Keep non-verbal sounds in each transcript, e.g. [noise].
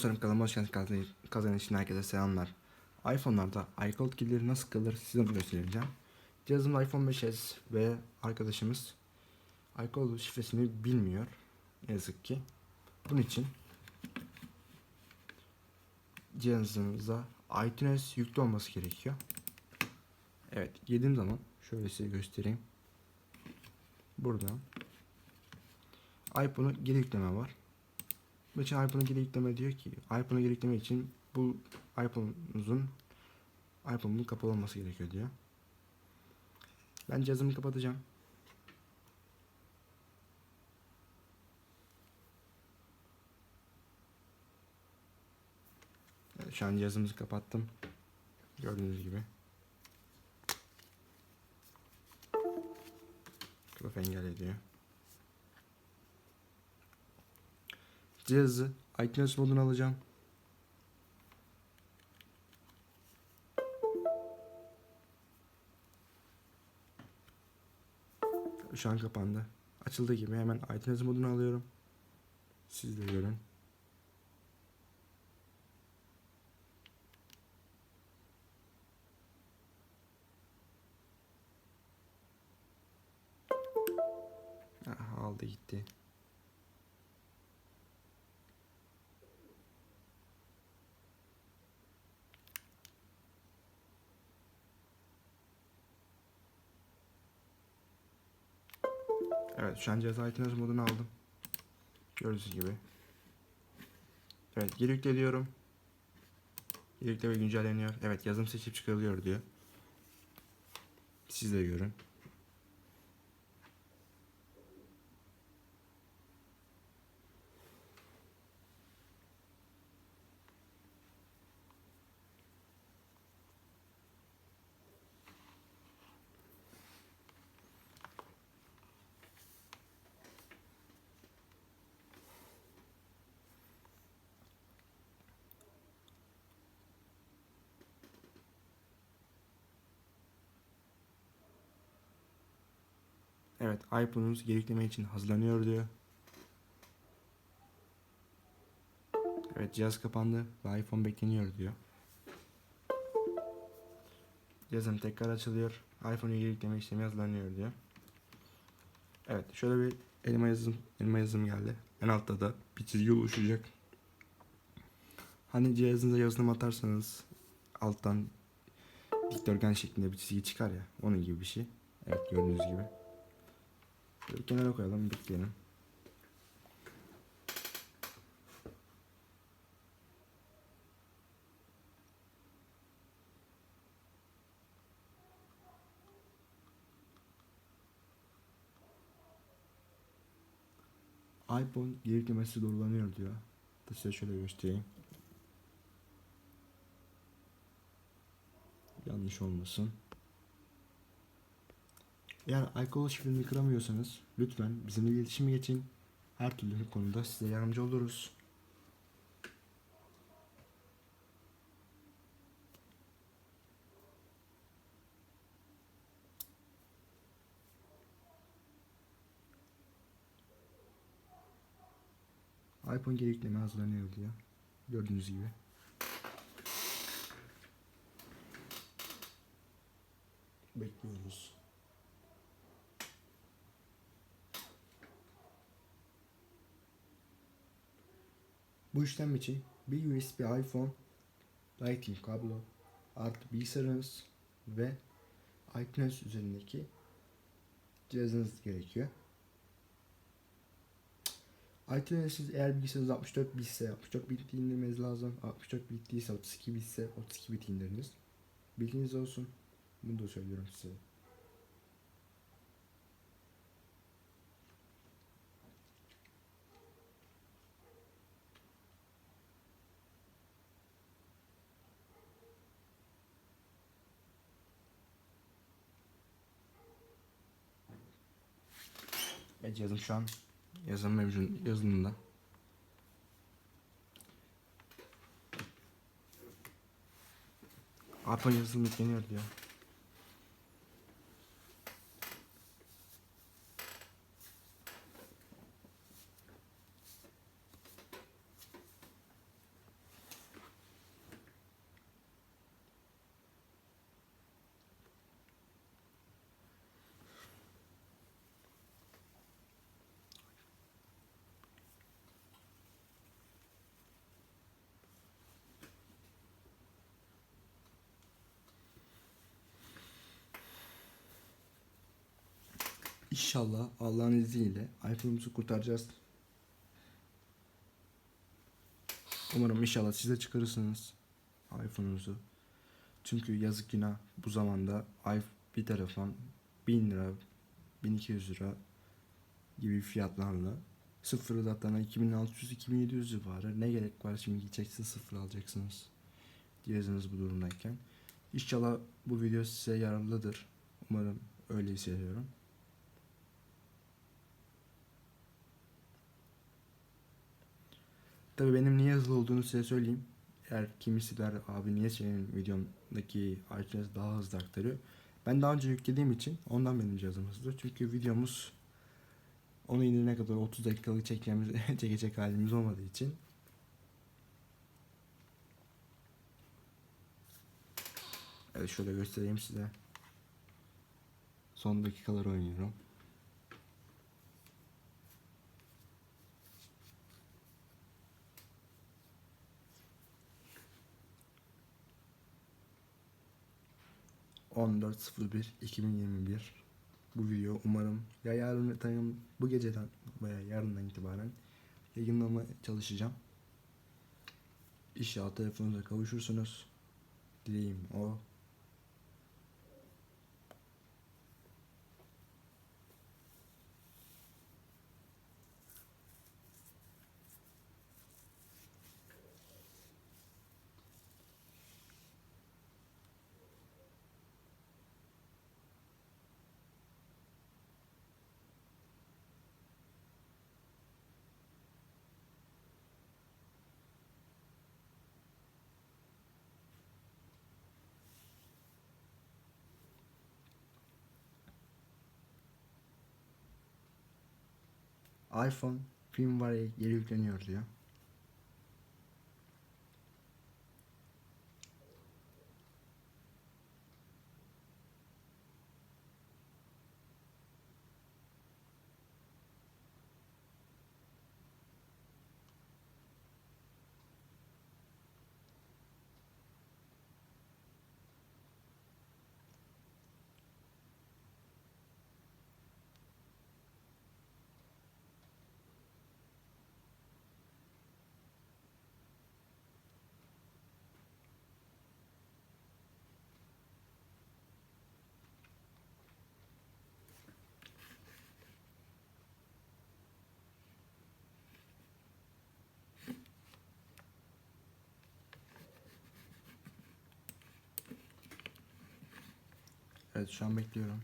Dostlarım kanalıma hoş geldiniz. Kazan, için herkese selamlar. iPhone'larda iCloud killeri nasıl kalır size onu göstereceğim. Cihazımda iPhone 5s ve arkadaşımız iCloud şifresini bilmiyor. Ne yazık ki. Bunun için cihazınıza iTunes yüklü olması gerekiyor. Evet girdiğim zaman şöyle size göstereyim. Buradan iPhone'u geri yükleme var. İçin iPhone'u geri yükleme diyor ki iPhone'u geri yükleme için bu iPhone'unuzun iPhone'un kapalı olması gerekiyor diyor. Ben cihazımı kapatacağım. Şu an cihazımızı kapattım. Gördüğünüz gibi. Kılıf engel ediyor. Cihazı iTunes moduna alacağım. Şu an kapandı. Açıldığı gibi hemen iTunes moduna alıyorum. Siz de görün. Aha, aldı gitti. Evet şu an ceza iTunes modunu aldım. Gördüğünüz gibi. Evet geri yükle diyorum. Geri yükle ve güncelleniyor. Evet yazım seçip çıkarılıyor diyor. Siz de görün. Evet iPhone'unuz geri için hazırlanıyor diyor. Evet cihaz kapandı ve iPhone bekleniyor diyor. Cihazım tekrar açılıyor. iPhone'u geri işlemi hazırlanıyor diyor. Evet şöyle bir elma yazım, elma yazım geldi. En altta da bir çizgi oluşacak. Hani cihazınıza yazılım atarsanız alttan dikdörtgen şeklinde bir çizgi çıkar ya. Onun gibi bir şey. Evet gördüğünüz gibi. Şöyle kenara koyalım bekleyelim. iPhone geri yüklemesi doğrulanıyor diyor. Da size şöyle göstereyim. Yanlış olmasın. Eğer iCloud şifreni kıramıyorsanız lütfen bizimle iletişime geçin. Her türlü konuda size yardımcı oluruz. iPhone geri yükleme hazırlanıyor diyor. Gördüğünüz gibi. Bekliyoruz. Bu işlem için bir USB iPhone Lightning kablo artı bilgisayarınız ve iTunes üzerindeki cihazınız gerekiyor. iTunes'siz eğer bilgisayarınız 64 bitse 64 bit indirmeniz lazım. 64 bit değilse 32 bitse 32 bit indiriniz. Bilginiz olsun. Bunu da söylüyorum size. Evet cihazım şu an yazılım mevcut yazılımında. iPhone yazılım yükleniyor diyor. İnşallah Allah'ın izniyle iPhone'umuzu kurtaracağız. Umarım inşallah siz de çıkarırsınız iPhone'unuzu. Çünkü yazık günah bu zamanda iPhone bir telefon 1000 lira 1200 lira gibi fiyatlarla sıfırı zaten 2600-2700 civarı ne gerek var şimdi gideceksiniz sıfır alacaksınız cihazınız bu durumdayken. İnşallah bu video size yararlıdır. Umarım öyle hissediyorum. Tabii benim niye hızlı olduğunu size söyleyeyim. Eğer kimisi der abi niye senin videomdaki iTunes daha hızlı aktarıyor. Ben daha önce yüklediğim için ondan benim cihazım hızlı. Çünkü videomuz onu indirene kadar 30 dakikalık çekeceğimiz, [laughs] çekecek halimiz olmadığı için. Evet şöyle göstereyim size. Son dakikalar oynuyorum. ...14.01.2021 Bu video umarım ya yarın tanım bu geceden veya yarından itibaren yayınlamaya çalışacağım. İnşallah telefonunuza kavuşursunuz. Dileğim o. iPhone firmware geri yükleniyor diyor. Evet şu an bekliyorum.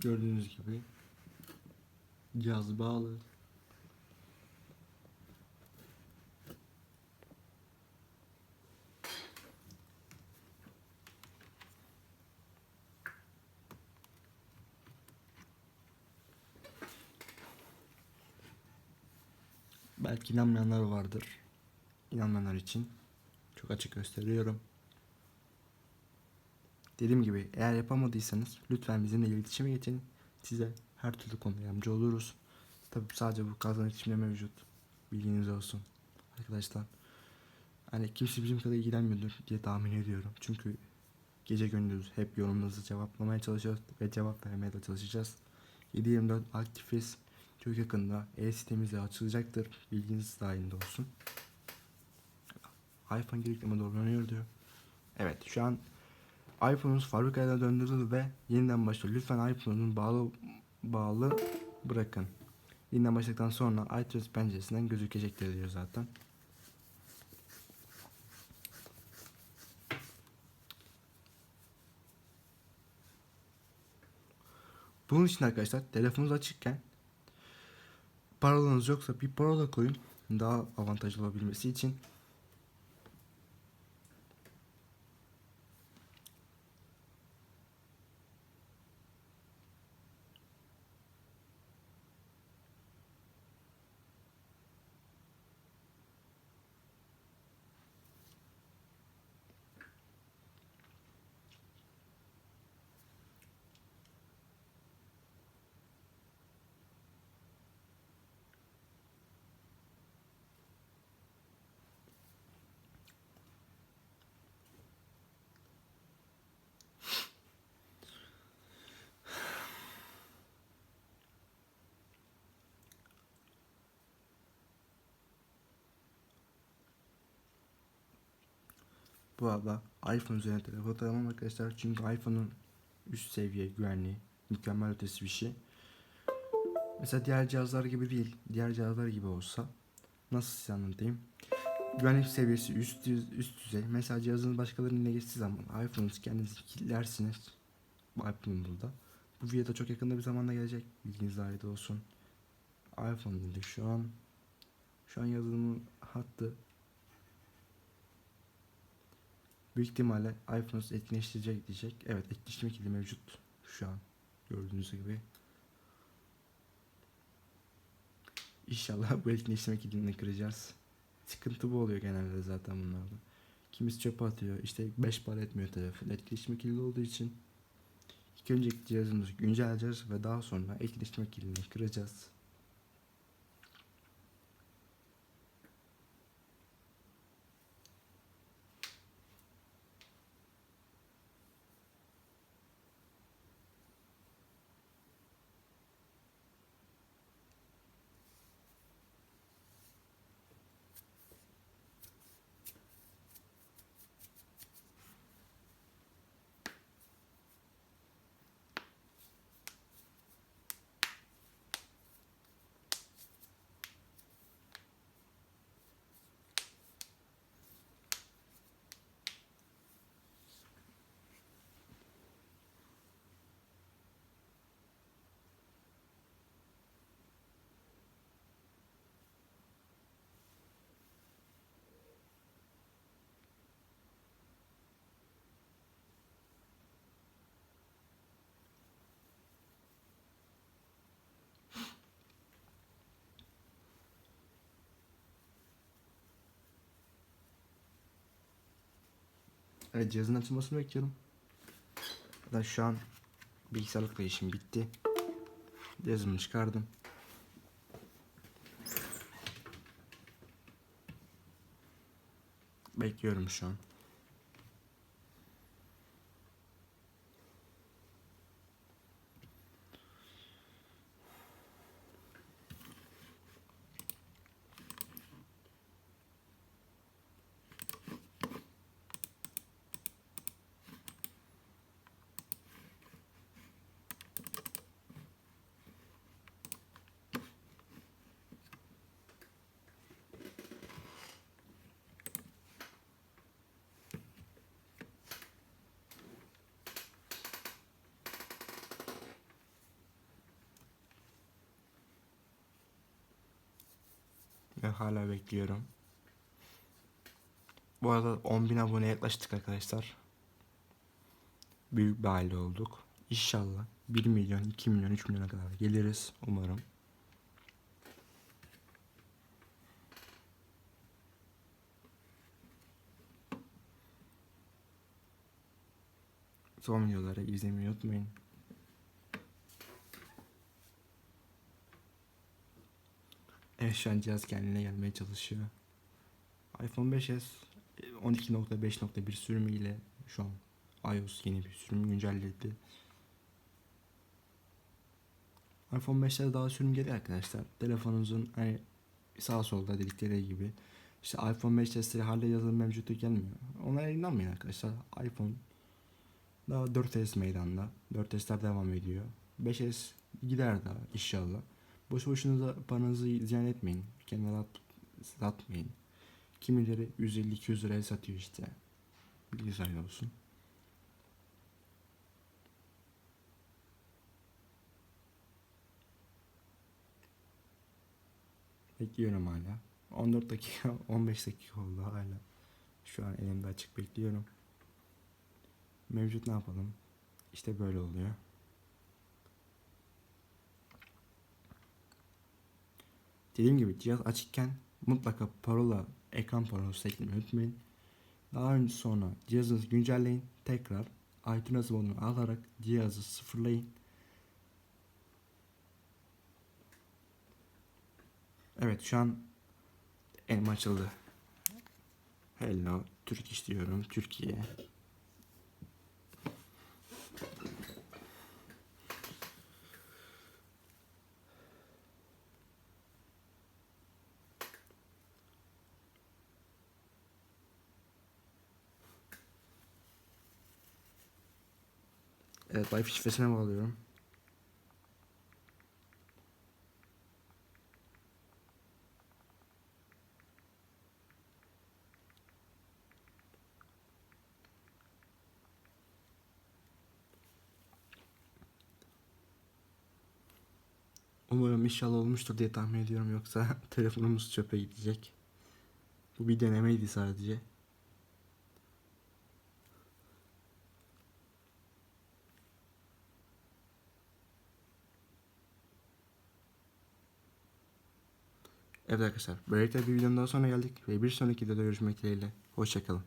Gördüğünüz gibi cihaz bağlı. Belki inanmayanlar vardır. İnanmayanlar için çok açık gösteriyorum. Dediğim gibi eğer yapamadıysanız lütfen bizimle iletişime geçin. Size her türlü konuda yardımcı oluruz. Tabi sadece bu kazanç içinde mevcut. Bilginiz olsun. Arkadaşlar. Hani kimse bizim kadar ilgilenmiyordur diye tahmin ediyorum. Çünkü gece gündüz hep yorumlarınızı cevaplamaya çalışıyoruz ve cevap vermeye de çalışacağız. 7-24 aktifiz. Çok yakında e-sitemiz de açılacaktır. Bilginiz dahilinde olsun. iPhone geri yükleme doğrulanıyor diyor. Evet şu an iPhone'unuz fabrikaya döndürüldü ve yeniden başlıyor. Lütfen iPhone'un bağlı bağlı bırakın. Yeniden başladıktan sonra iTunes penceresinden gözükecektir diyor zaten. Bunun için arkadaşlar telefonunuz açıkken parolanız yoksa bir parola koyun. Daha avantajlı olabilmesi için Bu arada iPhone üzerine telefon alamam arkadaşlar. Çünkü iPhone'un üst seviye güvenliği mükemmel ötesi bir şey. Mesela diğer cihazlar gibi değil. Diğer cihazlar gibi olsa nasıl size anlatayım? Güvenlik seviyesi üst üst düzey. Mesela cihazınız başkalarının eline geçtiği zaman iPhone'unuzu kendiniz kilitlersiniz. iPhone'un burada. Bu video çok yakında bir zamanda gelecek. Bilginiz ayrı olsun. iPhone dedi şu an. Şu an yazılımın hattı Büyük ihtimalle iPhone'u etkileştirecek diyecek. Evet etkileştirme kilidi mevcut şu an. Gördüğünüz gibi. İnşallah bu etkileştirme kilidini kıracağız. Sıkıntı bu oluyor genelde zaten bunlarda. Kimisi çöpe atıyor. İşte 5 para etmiyor telefon. Etkileştirme kilidi olduğu için ilk önce cihazımızı güncelleyeceğiz ve daha sonra etkileştirme kilidini kıracağız. Evet cihazın açılmasını bekliyorum. Hatta şu an bilgisayarlıkla işim bitti. Cihazımı çıkardım. Bekliyorum şu an. Hala bekliyorum. Bu arada 10.000 abone yaklaştık arkadaşlar. Büyük bir aile olduk. İnşallah 1 milyon, 2 milyon, 3 milyona kadar geliriz umarım. Son videoları izlemeyi unutmayın. Evet şu an cihaz kendine gelmeye çalışıyor. iPhone 5s 12.5.1 sürümüyle şu an iOS yeni bir sürüm güncelledi. iPhone 5'lerde daha sürüm geliyor arkadaşlar. Telefonunuzun hani sağ solda dedikleri gibi işte iPhone 5 testleri hala yazılım mevcutu gelmiyor. Onlara inanmayın arkadaşlar. iPhone daha 4S meydanda. 4S'ler devam ediyor. 5S gider daha inşallah. Boş boşuna da paranızı ziyan etmeyin. Kenara at, atmayın. Kimileri 150-200 liraya satıyor işte. Bilginiz ayrı olsun. Bekliyorum hala. 14 dakika, [laughs] 15 dakika oldu hala. Şu an elimde açık bekliyorum. Mevcut ne yapalım? İşte böyle oluyor. Dediğim gibi cihaz açıkken mutlaka parola, ekran parolası eklemeyi unutmayın. Daha önce sonra cihazınızı güncelleyin. Tekrar iTunes modunu alarak cihazı sıfırlayın. Evet şu an elim açıldı. Hello, Türk istiyorum, Türkiye. Evet Wi-Fi şifresine bağlıyorum. Umarım inşallah olmuştur diye tahmin ediyorum yoksa [laughs] telefonumuz çöpe gidecek. Bu bir denemeydi sadece. Evet arkadaşlar, böylelikle bir videonun daha sonuna geldik ve bir sonraki videoda görüşmek dileğiyle. Hoşçakalın.